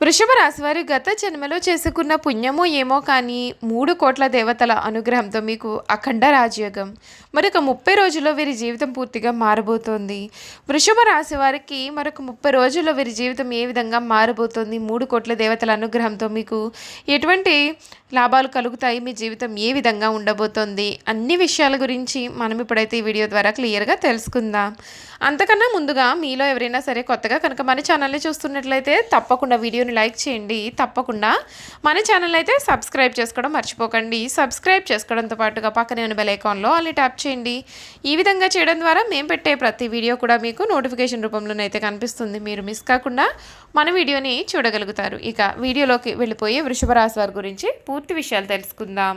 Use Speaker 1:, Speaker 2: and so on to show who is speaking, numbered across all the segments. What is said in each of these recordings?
Speaker 1: వృషభ రాశివారి గత జన్మలో చేసుకున్న పుణ్యమో ఏమో కానీ మూడు కోట్ల దేవతల అనుగ్రహంతో మీకు అఖండ రాజయోగం. మరొక ముప్పై రోజుల్లో వీరి జీవితం పూర్తిగా మారబోతోంది. వృషభ రాశి వారికి మరొక ముప్పై రోజుల్లో వీరి జీవితం ఏ విధంగా మారబోతోంది? మూడు కోట్ల దేవతల అనుగ్రహంతో మీకు ఎటువంటి లాభాలు కలుగుతాయి? మీ జీవితం ఏ విధంగా ఉండబోతోంది? అన్ని విషయాల గురించి మనం ఇప్పుడైతే ఈ వీడియో ద్వారా క్లియర్గా తెలుసుకుందాం. అంతకన్నా ముందుగా మీలో ఎవరైనా సరే కొత్తగా కనుక మన ఛానల్ని చూస్తున్నట్లయితే తప్పకుండా వీడియో వీడియోని లైక్ చేయండి. తప్పకుండా మన ఛానల్ అయితే సబ్స్క్రైబ్ చేసుకోవడం మర్చిపోకండి. సబ్స్క్రైబ్ చేసుకోవడంతో పాటుగా పక్కనే ఉన్న బెల్ ఐకాన్లో అల్లి ట్యాప్ చేయండి. ఈ విధంగా చేయడం ద్వారా మేము పెట్టే ప్రతి వీడియో కూడా మీకు నోటిఫికేషన్ రూపంలోనైతే కనిపిస్తుంది. మీరు మిస్ కాకుండా మన వీడియోని చూడగలుగుతారు. ఇక వీడియోలోకి వెళ్ళిపోయి వృషభ రాశి వారి గురించి పూర్తి విషయాలు తెలుసుకుందాం.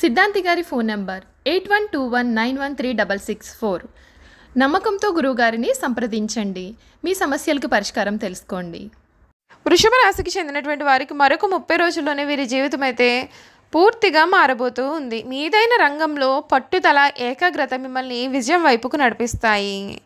Speaker 2: సిద్ధాంతి గారి phone number eight one two one nine one three double six four. నమ్మకంతో గురువుగారిని సంప్రదించండి. మీ సమస్యలకు పరిష్కారం తెలుసుకోండి.
Speaker 1: వృషభ రాశికి చెందినటువంటి వారికి మరొక ముప్పై రోజుల్లోనే వీరి జీవితం అయితే పూర్తిగా మారబోతూ ఉంది. మీదైన రంగంలో పట్టుదల ఏకాగ్రత మిమ్మల్ని విజయం వైపుకు నడిపిస్తాయి.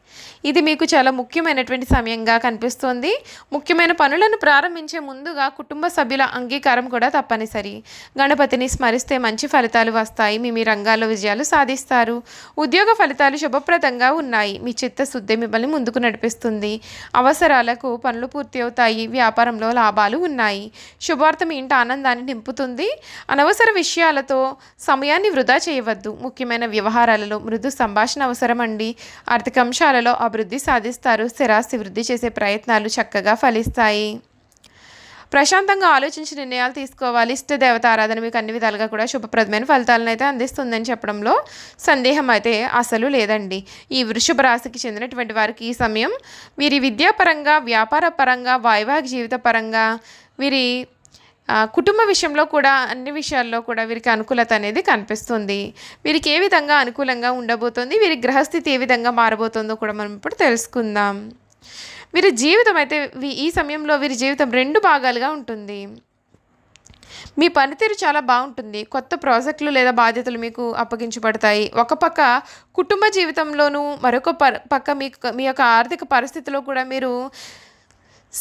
Speaker 1: ఇది మీకు చాలా ముఖ్యమైనటువంటి సమయంగా కనిపిస్తుంది. ముఖ్యమైన పనులను ప్రారంభించే ముందుగా కుటుంబ సభ్యుల అంగీకారం కూడా తప్పనిసరి. గణపతిని స్మరిస్తే మంచి ఫలితాలు వస్తాయి. మీ మీ రంగాల్లో విజయాలు సాధిస్తారు. ఉద్యోగ ఫలితాలు శుభప్రదంగా ఉన్నాయి. మీ చిత్తశుద్ధి మిమ్మల్ని ముందుకు నడిపిస్తుంది. అవసరాలకు పనులు పూర్తి అవుతాయి. వ్యాపారంలో లాభాలు ఉన్నాయి. శుభార్థం ఇంట ఆనందాన్ని నింపుతుంది. అనవసర విషయాలతో సమయాన్ని వృధా చేయవద్దు. ముఖ్యమైన వ్యవహారాలలో మృదు సంభాషణ అవసరం అండి ఆర్థిక అంశాలలో అభివృద్ధి సాధిస్తారు. స్థిరాస్తి వృద్ధి చేసే ప్రయత్నాలు చక్కగా ఫలిస్తాయి. ప్రశాంతంగా ఆలోచించి నిర్ణయాలు తీసుకోవాలి. ఇష్ట దేవత ఆరాధన మీకు అన్ని విధాలుగా కూడా శుభప్రదమైన ఫలితాలను అయితే అందిస్తుందని చెప్పడంలో సందేహం అయితే అసలు లేదండి. ఈ వృషభ రాశికి చెందినటువంటి వారికి ఈ సమయం వీరి విద్యాపరంగా వ్యాపార పరంగా వైవాహిక జీవిత పరంగా వీరి కుటుంబ విషయంలో కూడా అన్ని విషయాల్లో కూడా వీరికి అనుకూలత అనేది కనిపిస్తుంది. వీరికి ఏ విధంగా అనుకూలంగా ఉండబోతోంది వీరి గ్రహస్థితి ఏ విధంగా మారబోతుందో కూడా మనం ఇప్పుడు తెలుసుకుందాం. వీరి జీవితం అయితే ఈ సమయంలో వీరి జీవితం రెండు భాగాలుగా ఉంటుంది. మీ పనితీరు చాలా బాగుంటుంది. కొత్త ప్రాజెక్టులు లేదా బాధ్యతలు మీకు అప్పగించబడతాయి. ఒక పక్క కుటుంబ జీవితంలోనూ మరొక పక్క మీకు మీ యొక్క ఆర్థిక పరిస్థితిలో కూడా మీరు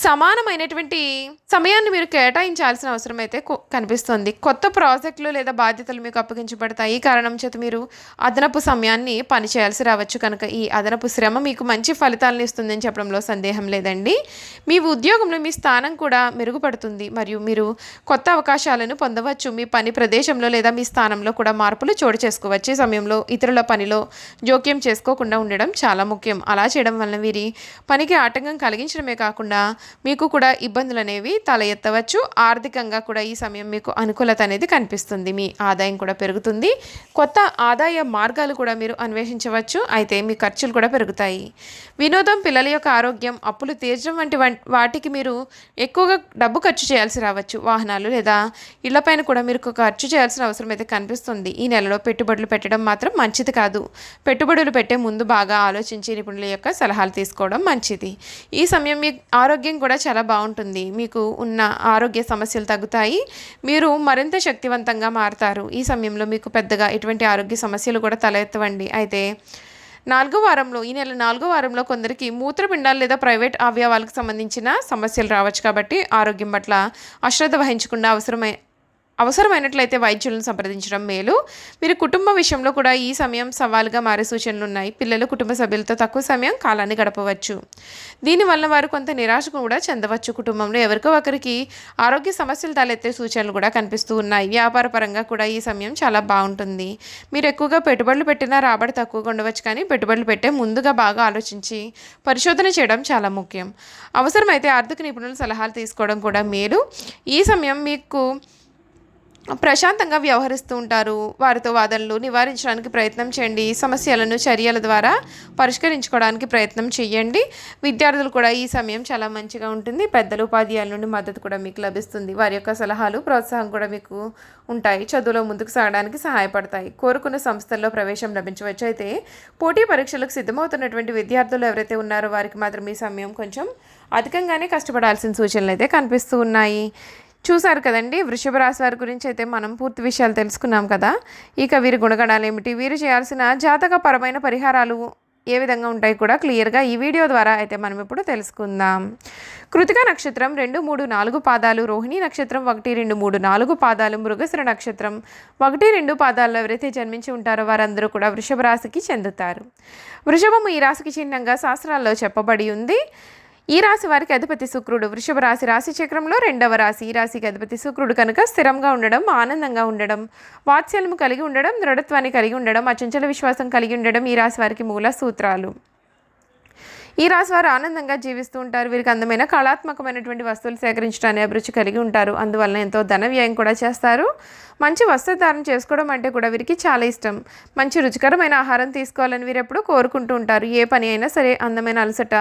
Speaker 1: సమానమైనటువంటి సమయాన్ని మీరు కేటాయించాల్సిన అవసరం అయితే కొ- కనిపిస్తుంది. కొత్త ప్రాజెక్టులు లేదా బాధ్యతలు మీకు అప్పగించబడతాయి. ఈ కారణం చేత మీరు అదనపు సమయాన్ని పనిచేయాల్సి రావచ్చు కనుక ఈ అదనపు శ్రమ మీకు మంచి ఫలితాలను ఇస్తుందని చెప్పడంలో సందేహం లేదండి. మీ ఉద్యోగంలో మీ స్థానం కూడా మెరుగుపడుతుంది మరియు మీరు కొత్త అవకాశాలను పొందవచ్చు. మీ పని ప్రదేశంలో లేదా మీ స్థానంలో కూడా మార్పులు చోటు చేసుకోవచ్చు. ఈ సమయంలో ఇతరుల పనిలో జోక్యం చేసుకోకుండా ఉండడం చాలా ముఖ్యం. అలా చేయడం వలన వీరి పనికి ఆటంకం కలిగించడమే కాకుండా మీకు కూడా ఇబ్బందులు అనేవి తల ఎత్తవచ్చు ఆర్థికంగా కూడా ఈ సమయం మీకు అనుకూలత అనేది కనిపిస్తుంది. మీ ఆదాయం కూడా పెరుగుతుంది. కొత్త ఆదాయ మార్గాలు కూడా మీరు అన్వేషించవచ్చు. అయితే మీ ఖర్చులు కూడా పెరుగుతాయి. వినోదం పిల్లల యొక్క ఆరోగ్యం అప్పులు తీర్చడం వంటి వం- వాటికి మీరు ఎక్కువగా డబ్బు ఖర్చు చేయాల్సి రావచ్చు. వాహనాలు లేదా ఇళ్ళపైన కూడా మీరు ఖర్చు చేయాల్సిన అవసరం అయితే కనిపిస్తుంది. ఈ నెలలో పెట్టుబడులు పెట్టడం మాత్రం మంచిది కాదు. పెట్టుబడులు పెట్టే ముందు బాగా ఆలోచించి నిపుణుల యొక్క సలహాలు తీసుకోవడం మంచిది. ఈ సమయం మీ ఆరోగ్యం కూడా చాలా బాగుంటుంది. మీకు ఉన్న ఆరోగ్య సమస్యలు తగ్గుతాయి. మీరు మరింత శక్తివంతంగా మారుతారు. ఈ సమయంలో మీకు పెద్దగా ఎటువంటి ఆరోగ్య సమస్యలు కూడా తలెత్తవండి అయితే నాలుగో వారంలో ఈ నెల నాలుగో వారంలో కొందరికి మూత్రపిండాలు లేదా ప్రైవేట్ అవయవాలకు సంబంధించిన సమస్యలు రావచ్చు కాబట్టి ఆరోగ్యం పట్ల అశ్రద్ధ వహించకుండా అవసరమై అవసరమైనట్లయితే వైద్యులను సంప్రదించడం మేలు. మీరు కుటుంబ విషయంలో కూడా ఈ సమయం సవాలుగా మారే సూచనలు ఉన్నాయి. పిల్లలు కుటుంబ సభ్యులతో తక్కువ సమయం కాలాన్ని గడపవచ్చు. దీనివల్ల వారు కొంత నిరాశ కూడా చెందవచ్చు. కుటుంబంలో ఎవరికో ఒకరికి ఆరోగ్య సమస్యలు తలెత్తే సూచనలు కూడా కనిపిస్తూ ఉన్నాయి. వ్యాపార పరంగా కూడా ఈ సమయం చాలా బాగుంటుంది. మీరు ఎక్కువగా పెట్టుబడులు పెట్టినా రాబడి తక్కువగా ఉండవచ్చు కానీ పెట్టుబడులు పెట్టే ముందుగా బాగా ఆలోచించి పరిశోధన చేయడం చాలా ముఖ్యం. అవసరమైతే ఆర్థిక నిపుణుల సలహాలు తీసుకోవడం కూడా మేలు. ఈ సమయం మీకు ప్రశాంతంగా వ్యవహరిస్తూ ఉంటారు. వారితో వాదనలు నివారించడానికి ప్రయత్నం చేయండి. సమస్యలను చర్యల ద్వారా పరిష్కరించుకోవడానికి ప్రయత్నం చేయండి. విద్యార్థులు కూడా ఈ సమయం చాలా మంచిగా ఉంటుంది. పెద్దలు ఉపాధ్యాయుల నుండి మద్దతు కూడా మీకు లభిస్తుంది. వారి యొక్క సలహాలు ప్రోత్సాహం కూడా మీకు ఉంటాయి. చదువులో ముందుకు సాగడానికి సహాయపడతాయి. కోరుకున్న సంస్థల్లో ప్రవేశం లభించవచ్చు. అయితే పోటీ పరీక్షలకు సిద్ధమవుతున్నటువంటి విద్యార్థులు ఎవరైతే ఉన్నారో వారికి మాత్రం ఈ సమయం కొంచెం అధికంగానే కష్టపడాల్సిన సూచనలు అయితే కనిపిస్తూ ఉన్నాయి. చూశారు కదండి వృషభ రాశి వారి గురించి అయితే మనం పూర్తి విషయాలు తెలుసుకున్నాం కదా. ఇక వీరి గుణగణాలు ఏమిటి? వీరు చేయాల్సిన జాతకపరమైన పరిహారాలు ఏ విధంగా ఉంటాయి కూడా క్లియర్గా ఈ వీడియో ద్వారా అయితే మనం ఇప్పుడు తెలుసుకుందాం. కృతిక నక్షత్రం రెండు మూడు నాలుగు పాదాలు రోహిణి నక్షత్రం ఒకటి రెండు మూడు నాలుగు పాదాలు మృగశిర నక్షత్రం ఒకటి రెండు పాదాల్లో ఎవరైతే జన్మించి ఉంటారో వారందరూ కూడా వృషభ రాశికి చెందుతారు. వృషభము ఈ రాశికి చిహ్నంగా శాస్త్రాల్లో చెప్పబడి ఉంది. ఈ రాశి వారికి అధిపతి శుక్రుడు. వృషభ రాశి రాశి చక్రంలో రెండవ రాశి. ఈ రాశికి అధిపతి శుక్రుడు కనుక స్థిరంగా ఉండడం ఆనందంగా ఉండడం వాత్సల్యము కలిగి ఉండడం దృఢత్వాన్ని కలిగి ఉండడం అచంచల విశ్వాసం కలిగి ఉండడం ఈ రాశి వారికి మూల సూత్రాలు. ఈ రాశి వారు ఆనందంగా జీవిస్తూ ఉంటారు. వీరికి అందమైన కళాత్మకమైనటువంటి వస్తువులు సేకరించడానికి అభిరుచి కలిగి ఉంటారు. అందువలన ఎంతో ధన వ్యయం కూడా చేస్తారు. మంచి వస్త్రధారణ చేసుకోవడం అంటే కూడా వీరికి చాలా ఇష్టం. మంచి రుచికరమైన ఆహారం తీసుకోవాలని వీరు ఎప్పుడూ కోరుకుంటూ ఉంటారు. ఏ పని అయినా సరే అందమైన అలసట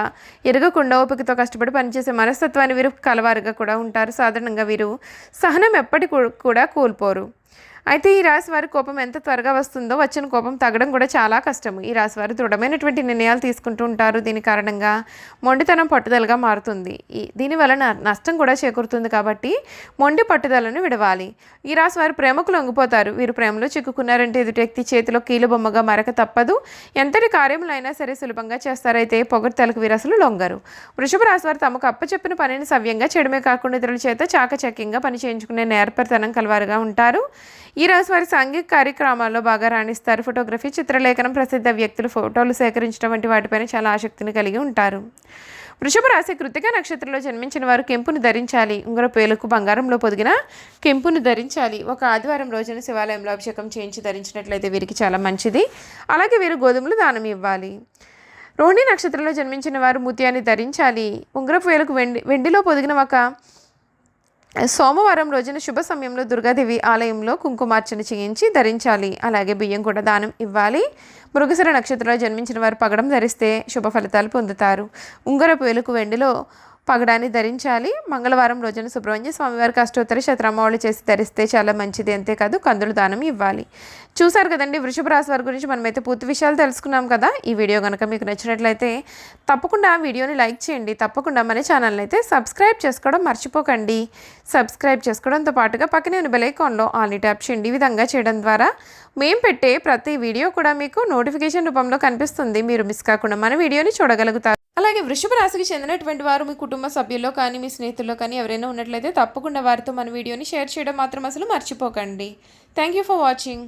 Speaker 1: ఎరగకుండా ఓపికతో కష్టపడి పనిచేసే మనస్తత్వాన్ని వీరు కలవారుగా కూడా ఉంటారు. సాధారణంగా వీరు సహనం ఎప్పటి కూడా కోల్పోరు. అయితే ఈ రాశి వారి కోపం ఎంత త్వరగా వస్తుందో వచ్చిన కోపం తగ్గడం కూడా చాలా కష్టం ఈ రాశి వారు దృఢమైనటువంటి నిర్ణయాలు తీసుకుంటూ ఉంటారు. దీని కారణంగా మొండితనం పట్టుదలగా మారుతుంది. దీని వలన నష్టం కూడా చేకూరుతుంది కాబట్టి మొండి పట్టుదలను విడవాలి. ఈ రాశి వారు ప్రేమకు లొంగిపోతారు. వీరు ప్రేమలో చిక్కుకున్నారంటే ఎదుటి వ్యక్తి చేతిలో కీలుబొమ్మగా మరక తప్పదు. ఎంతటి కార్యములైనా సరే సులభంగా చేస్తారైతే పొగడ్తలకు వీరు అసలు లొంగరు. వృషభ రాశి వారు తమకు అప్పచెప్పిన పనిని సవ్యంగా చేయడమే కాకుండా ఇతరుల చేత చాకచక్యంగా పని చేయించుకునే నేర్పరితనం కలవారుగా ఉంటారు. ఈరోజు వారి సాంఘిక కార్యక్రమాల్లో బాగా రాణిస్తారు. ఫోటోగ్రఫీ చిత్రలేఖనం ప్రసిద్ధ వ్యక్తులు ఫోటోలు సేకరించడం వంటి వాటిపైన చాలా ఆసక్తిని కలిగి ఉంటారు. వృషభ రాశి కృతిక నక్షత్రంలో జన్మించిన వారు కెంపును ధరించాలి. ఉంగర పేలుకు బంగారంలో పొదిగిన కెంపును ధరించాలి. ఒక ఆదివారం రోజున శివాలయంలో అభిషేకం చేయించి ధరించినట్లయితే వీరికి చాలా మంచిది. అలాగే వీరు గోధుమలు దానం ఇవ్వాలి. రోహిణి నక్షత్రంలో జన్మించిన వారు ముత్యాన్ని ధరించాలి. ఉంగరపు వేలకు వెండి వెండిలో పొదిగిన ఒక సోమవారం రోజున శుభ సమయంలో దుర్గాదేవి ఆలయంలో కుంకుమార్చన చేయించి ధరించాలి. అలాగే బియ్యం కూడా దానం ఇవ్వాలి. మృగశిర నక్షత్రంలో జన్మించిన వారు పగడం ధరిస్తే శుభ ఫలితాలు పొందుతారు. ఉంగరపు వెలుకు వెండిలో పగడాన్ని ధరించాలి. మంగళవారం రోజున సుబ్రహ్మణ్య స్వామివారికి అష్టోత్తర శతరామావళి చేసి ధరిస్తే చాలా మంచిది. అంతేకాదు కందులు దానం ఇవ్వాలి. చూసారు కదండి వృషభ రాశి వారి గురించి మనమైతే పూర్తి విషయాలు తెలుసుకున్నాం కదా. ఈ వీడియో కనుక మీకు నచ్చినట్లయితే తప్పకుండా వీడియోని లైక్ చేయండి. తప్పకుండా మన ఛానల్ని అయితే సబ్స్క్రైబ్ చేసుకోవడం మర్చిపోకండి. సబ్స్క్రైబ్ చేసుకోవడంతో పాటుగా పక్కనే ఉన్న బెలైకాన్లో ఆల్ని ట్యాప్ చేయండి. ఈ విధంగా చేయడం ద్వారా మేము పెట్టే ప్రతి వీడియో కూడా మీకు నోటిఫికేషన్ రూపంలో కనిపిస్తుంది. మీరు మిస్ కాకుండా మన వీడియోని చూడగలుగుతారు. అలాగే వృషభ రాశికి చెందినటువంటి వారు మీ కుటుంబ సభ్యుల్లో కానీ మీ స్నేహితుల్లో కానీ ఎవరైనా ఉన్నట్లయితే తప్పకుండా వారితో మన వీడియోని షేర్ చేయడం మాత్రం అసలు మర్చిపోకండి. Thank you for watching